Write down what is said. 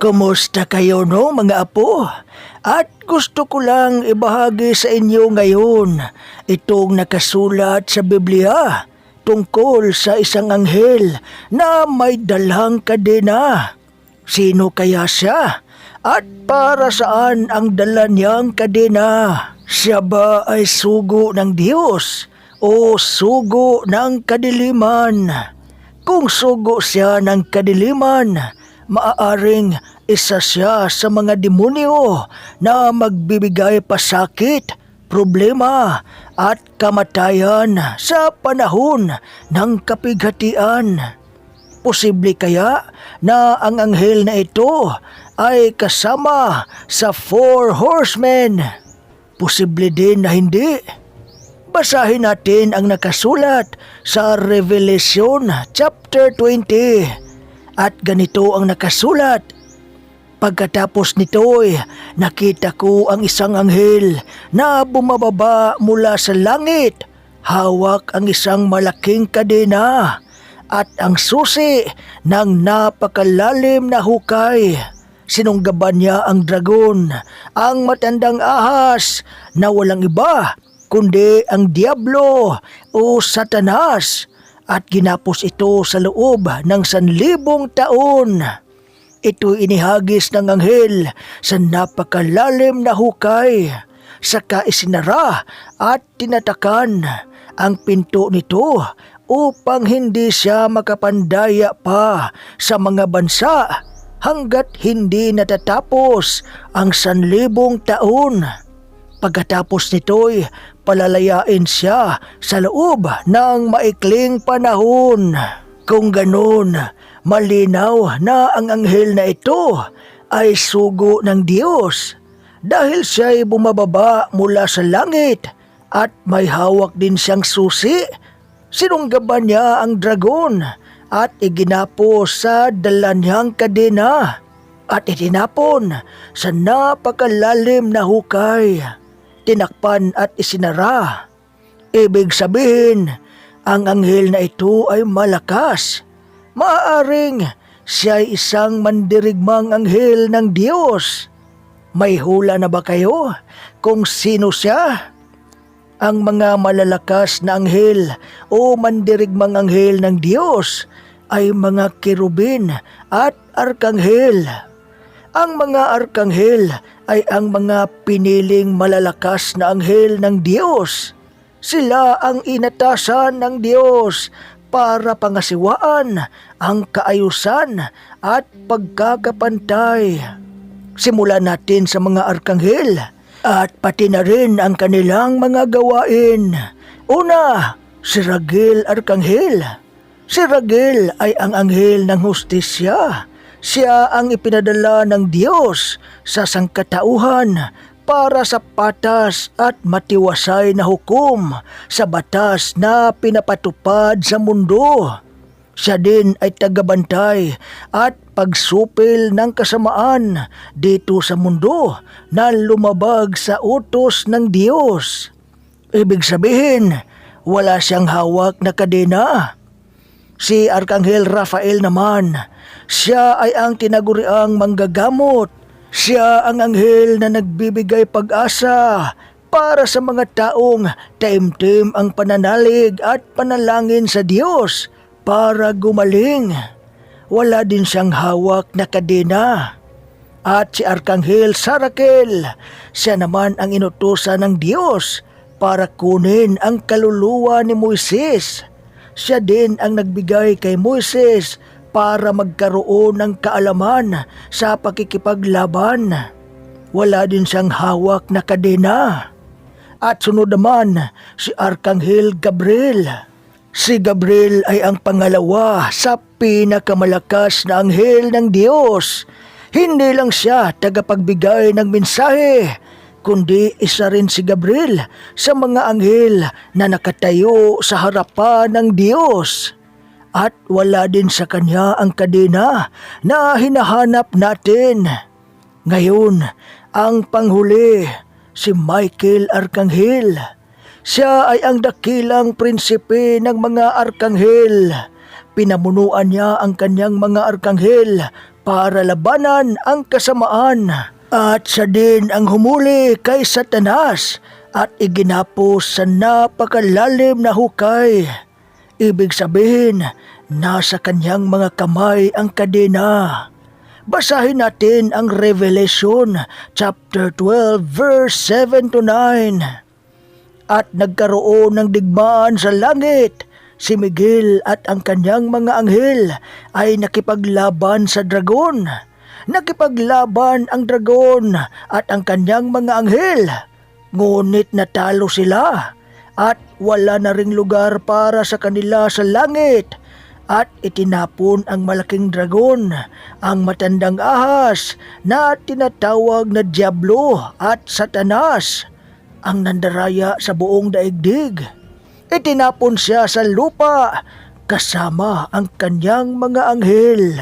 Kumusta kayo no mga apo? At gusto ko lang ibahagi sa inyo ngayon itong nakasulat sa Biblia tungkol sa isang anghel na may dalang kadena. Sino kaya siya? At para saan ang dala niyang kadena? Siya ba ay sugo ng Diyos o sugo ng kadiliman? Kung sugo siya ng kadiliman, maaaring isa siya sa mga demonyo na magbibigay pasakit, problema at kamatayan sa panahon ng kapighatian. Posible kaya na ang anghel na ito ay kasama sa four horsemen? Posible din na hindi. Basahin natin ang nakasulat sa Revelation chapter 20. At ganito ang nakasulat. Pagkatapos nito'y nakita ko ang isang anghel na bumababa mula sa langit. Hawak ang isang malaking kadena at ang susi ng napakalalim na hukay. Sinunggaban niya ang dragon, ang matandang ahas na walang iba kundi ang Diablo o Satanas at ginapos ito sa loob ng sanlibong taon. Ito inihagis ng anghel sa napakalalim na hukay. Saka isinara at tinatakan ang pinto nito upang hindi siya makapandaya pa sa mga bansa hanggat hindi natatapos ang sanlibong taon. Pagkatapos nito'y palalayain siya sa loob ng maikling panahon. Kung ganun, malinaw na ang anghel na ito ay sugo ng Diyos dahil siya'y bumababa mula sa langit at may hawak din siyang susi. Sinunggaban niya ang dragon at iginapos sa dala niyang kadena at itinapon sa napakalalim na hukay tinakpan at isinara. Ibig sabihin, ang anghel na ito ay malakas. Maaaring siya ay isang mandirigmang anghel ng Diyos. May hula na ba kayo kung sino siya? Ang mga malalakas na anghel o mandirigmang anghel ng Diyos ay mga kirubin at arkanghel. Ang mga arkanghel ay ang mga piniling malalakas na anghel ng Diyos. Sila ang inatasan ng Diyos para pangasiwaan ang kaayusan at pagkakapantay. Simulan natin sa mga arkanghel at pati na rin ang kanilang mga gawain. Una, si Ragil Arkanghel. Si Ragil ay ang anghel ng hustisya. Siya ang ipinadala ng Diyos sa sangkatauhan para sa patas at matiwasay na hukom sa batas na pinapatupad sa mundo. Siya din ay tagabantay at pagsupil ng kasamaan dito sa mundo na lumabag sa utos ng Diyos. Ibig sabihin, wala siyang hawak na kadena. Si Arkanghel Rafael naman, siya ay ang tinaguriang manggagamot. Siya ang anghel na nagbibigay pag-asa para sa mga taong taimtim ang pananalig at panalangin sa Diyos para gumaling. Wala din siyang hawak na kadena. At si Arkanghel Sarakel, siya naman ang inutusan ng Diyos para kunin ang kaluluwa ni Moises. Siya din ang nagbigay kay Moises para magkaroon ng kaalaman sa pakikipaglaban. Wala din siyang hawak na kadena. At sunod naman si Arkanghel Gabriel. Si Gabriel ay ang pangalawa sa pinakamalakas na anghel ng Diyos. Hindi lang siya tagapagbigay ng mensahe, kundi isa rin si Gabriel sa mga anghel na nakatayo sa harapan ng Diyos. At wala din sa kanya ang kadena na hinahanap natin. Ngayon, ang panghuli, si Michael Arkanghel. Siya ay ang dakilang prinsipe ng mga arkanghel. Pinamunuan niya ang kanyang mga arkanghel para labanan ang kasamaan. At siya din ang humuli kay Satanas at iginapos sa napakalalim na hukay. Ibig sabihin, nasa kanyang mga kamay ang kadena. Basahin natin ang Revelation chapter 12 verse 7 to 9. At nagkaroon ng digmaan sa langit. Si Miguel at ang kanyang mga anghel ay nakipaglaban sa dragon. Nakipaglaban ang dragon at ang kanyang mga anghel. Ngunit natalo sila at wala na ring lugar para sa kanila sa langit at itinapon ang malaking dragon, ang matandang ahas na tinatawag na Diablo at Satanas, ang nandaraya sa buong daigdig. Itinapon siya sa lupa kasama ang kanyang mga anghel.